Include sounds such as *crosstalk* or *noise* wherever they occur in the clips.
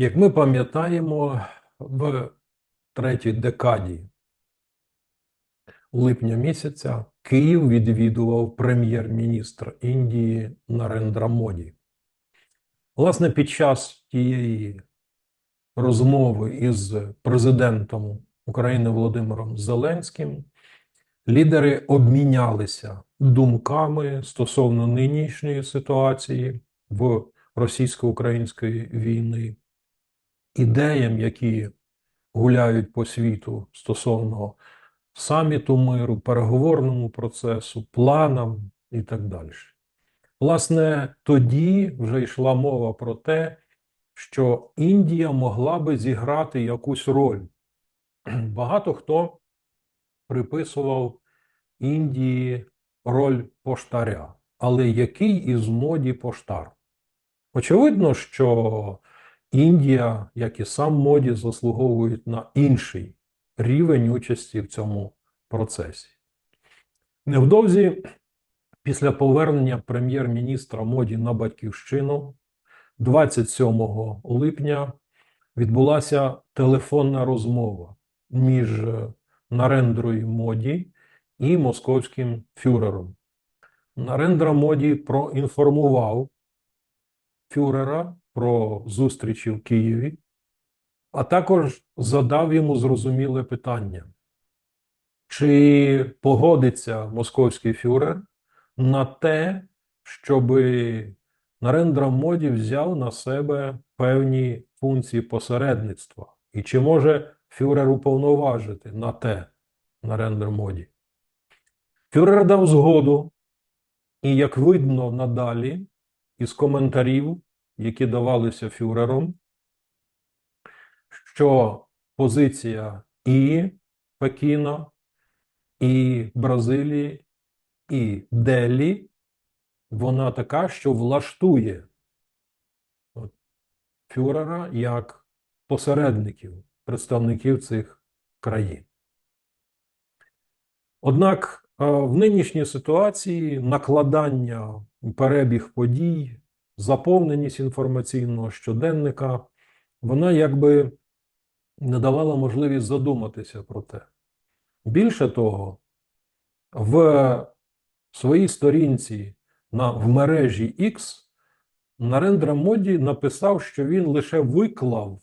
Як ми пам'ятаємо, в третій декаді липня місяця Київ відвідував прем'єр-міністр Індії Нарендра Моді. Власне, під час тієї розмови із президентом України Володимиром Зеленським лідери обмінялися думками стосовно нинішньої ситуації в російсько-української війни, ідеям, які гуляють по світу стосовно саміту миру, переговорному процесу, планам і так далі. Власне, тоді вже йшла мова про те, що Індія могла би зіграти якусь роль. *clears throat* Багато хто приписував Індії роль поштаря. Але який із моді поштар? Очевидно, що Індія, як і сам моді, заслуговують на інший рівень участі в цьому процесі. Невдовзі, після повернення прем'єр-міністра моді на батьківщину, 27 липня відбулася телефонна розмова між Нарендрою Моді і московським фюрером. Нарендра Моді проінформував фюрера про зустрічі в Києві, а також задав йому зрозуміле питання, чи погодиться московський фюрер на те, щоб Нарендра Моді взяв на себе певні функції посередництва, і чи може фюрер уповноважити на те Нарендра Моді. Фюрер дав згоду, і як видно надалі із коментарів, які давалися фюрером, що позиція і Пекіна, і Бразилії, і Делі, вона така, що влаштує фюрера як посередників, представників цих країн. Однак в нинішній ситуації накладання перебіг подій, заповненість інформаційного щоденника, вона якби не давала можливість задуматися про те. Більше того, в своїй сторінці на, в мережі X Нарендра Моді написав, що він лише виклав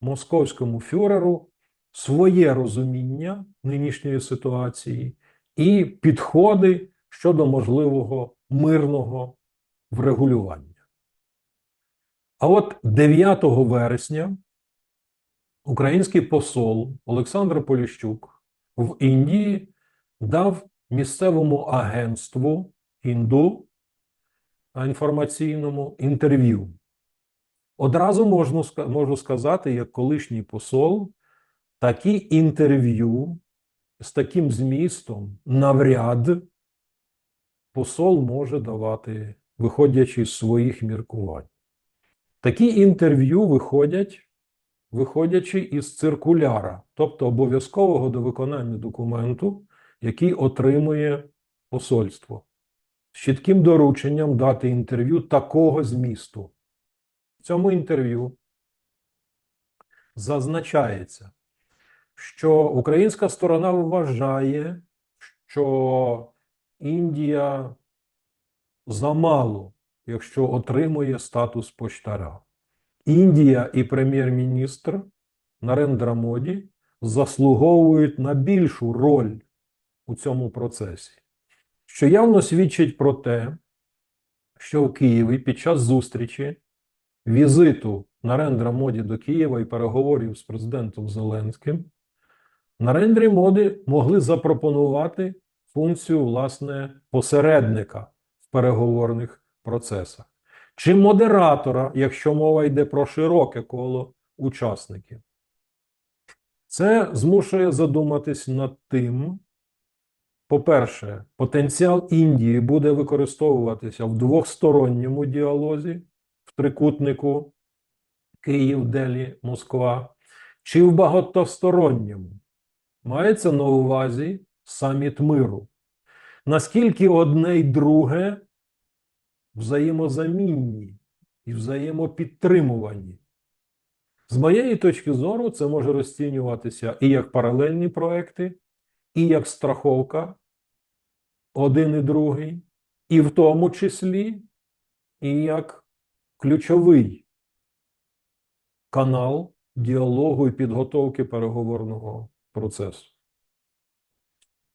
московському фюреру своє розуміння нинішньої ситуації і підходи щодо можливого мирного врегулювання. А от 9 вересня український посол Олександр Поліщук в Індії дав місцевому агентству інду інформаційному інтерв'ю. Одразу можна, можу сказати, як колишній посол, такі інтерв'ю з таким змістом навряд посол може давати, виходячи з своїх міркувань. Такі інтерв'ю виходять, виходячи із циркуляра, тобто обов'язкового до виконання документу, який отримує посольство, з чітким дорученням дати інтерв'ю такого змісту. В цьому інтерв'ю зазначається, що українська сторона вважає, що Індія замало, якщо отримує статус поштаря. Індія і прем'єр-міністр Нарендра Моді заслуговують на більшу роль у цьому процесі, що явно свідчить про те, що в Києві під час зустрічі візиту Нарендра Моді до Києва і переговорів з президентом Зеленським Нарендрі Моді могли запропонувати функцію власне посередника переговорних процесах, чи модератора, якщо мова йде про широке коло учасників. Це змушує задуматись над тим, по-перше, потенціал Індії буде використовуватися в двохсторонньому діалозі, в трикутнику Київ, Делі, Москва, чи в багатосторонньому. Мається на увазі саміт миру. Наскільки одне й друге взаємозамінні і взаємопідтримувані. З моєї точки зору, це може розцінюватися і як паралельні проекти, і як страховка один і другий, і в тому числі і як ключовий канал діалогу і підготовки переговорного процесу.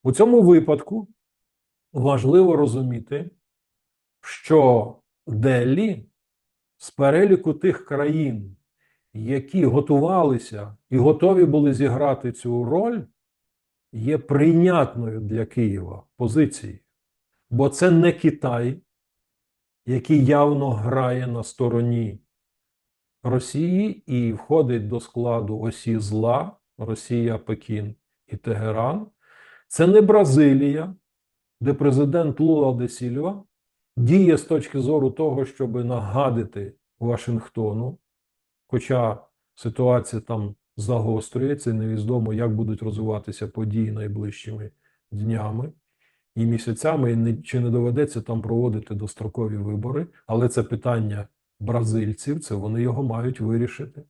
У цьому випадку важливо розуміти, що Делі з переліку тих країн, які готувалися і готові були зіграти цю роль, є прийнятною для Києва позицією. Бо це не Китай, який явно грає на стороні Росії і входить до складу осі зла Росія, Пекін і Тегеран. Це не Бразилія, де президент Лула де Сільва діє з точки зору того, щоб нагадити Вашингтону, хоча ситуація там загострюється, невідомо, як будуть розвиватися події найближчими днями і місяцями, і не- чи не доведеться там проводити дострокові вибори, але це питання бразильців, це вони його мають вирішити.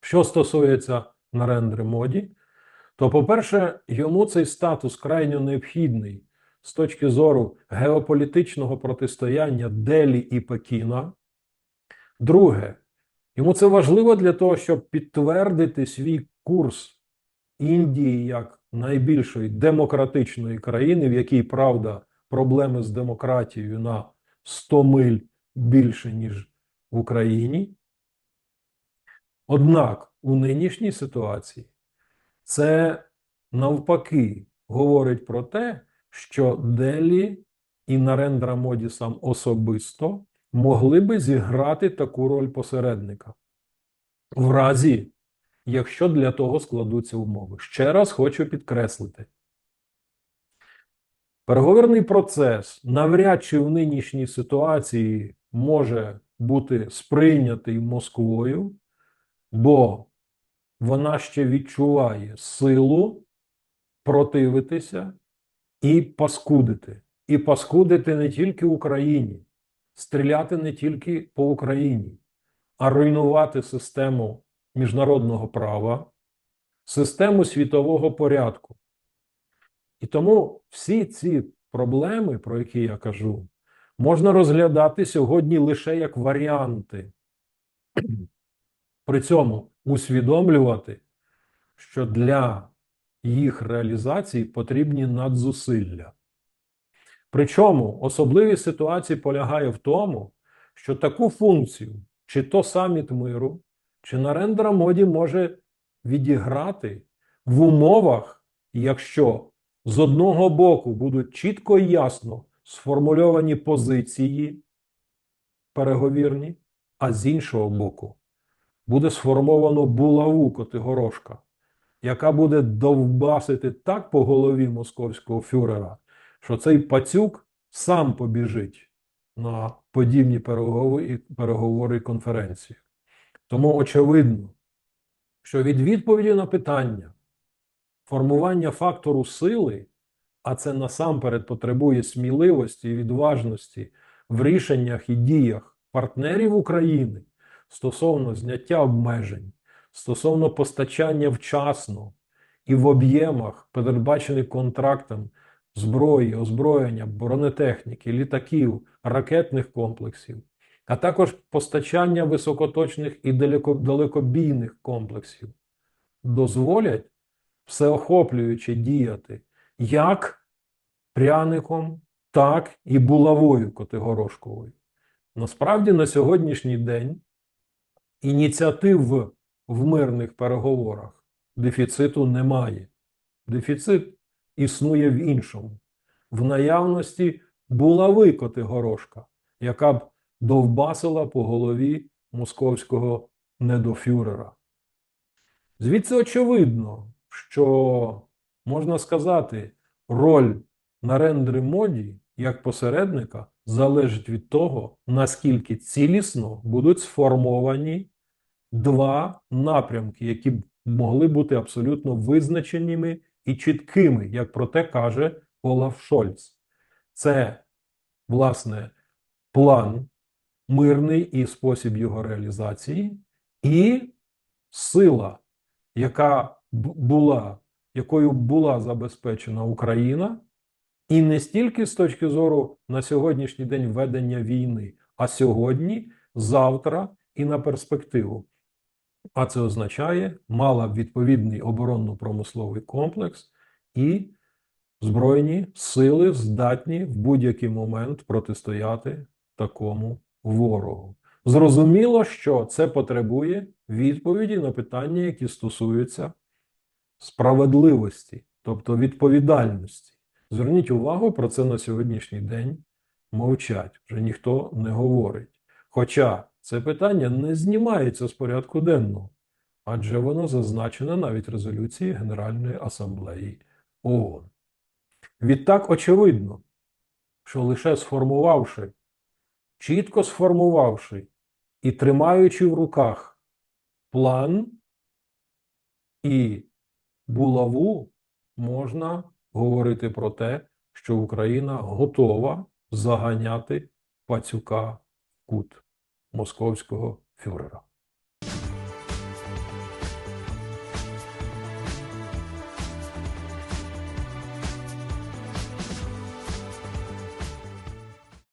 Що стосується Нарендри Моді, то, по-перше, йому цей статус крайньо необхідний з точки зору геополітичного протистояння Делі і Пекіна. Друге, йому це важливо для того, щоб підтвердити свій курс Індії як найбільшої демократичної країни, в якій, правда, проблеми з демократією на 100 миль більше, ніж в Україні. Однак у нинішній ситуації це навпаки говорить про те, що Делі і Нарендра Моді сам особисто могли би зіграти таку роль посередника. В разі, якщо для того складуться умови. Ще раз хочу підкреслити. Переговорний процес навряд чи в нинішній ситуації може бути сприйнятий Москвою, бо вона ще відчуває силу противитися і паскудити. І паскудити не тільки Україні, стріляти не тільки по Україні, а руйнувати систему міжнародного права, систему світового порядку. І тому всі ці проблеми, про які я кажу, можна розглядати сьогодні лише як варіанти. При цьому усвідомлювати, що для їх реалізації потрібні надзусилля. Причому особливість ситуації полягає в тому, що таку функцію, чи то саміт миру, чи Нарендра Моді може відіграти в умовах, якщо з одного боку будуть чітко і ясно сформульовані позиції переговірні, а з іншого боку буде сформовано булаву Котигорошка, яка буде довбасити так по голові московського фюрера, що цей пацюк сам побіжить на подібні переговори, переговори і конференції. Тому очевидно, що від відповіді на питання формування фактору сили, а це насамперед потребує сміливості і відважності в рішеннях і діях партнерів України стосовно зняття обмежень, стосовно постачання вчасно і в об'ємах, передбачених контрактом зброї, озброєння, бронетехніки, літаків, ракетних комплексів, а також постачання високоточних і далекобійних комплексів, дозволять всеохоплююче діяти як пряником, так і булавою Котигорошковою. Насправді на сьогоднішній день ініціатив в мирних переговорах дефіциту немає. Дефіцит існує в іншому, в наявності булави Котигорошка, яка б довбасила по голові московського недофюрера. Звідси очевидно, що можна сказати, роль Нарендри Моді як посередника залежить від того, наскільки цілісно будуть сформовані два напрямки, які б могли бути абсолютно визначеними і чіткими, як про те каже Олаф Шольц. Це, власне, план мирний і спосіб його реалізації, і сила, яка була, якою була забезпечена Україна, і не стільки з точки зору на сьогоднішній день ведення війни, а сьогодні, завтра і на перспективу. А це означає, мала б відповідний оборонно-промисловий комплекс і збройні сили здатні в будь-який момент протистояти такому ворогу. Зрозуміло, що це потребує відповіді на питання, які стосуються справедливості, тобто відповідальності. Зверніть увагу, про це на сьогоднішній день мовчать, вже ніхто не говорить. Хоча це питання не знімається з порядку денного, адже воно зазначено навіть резолюції Генеральної асамблеї ООН. Відтак очевидно, що лише сформувавши, чітко сформувавши і тримаючи в руках план і булаву, можна говорити про те, що Україна готова заганяти пацюка в кут московського фюрера.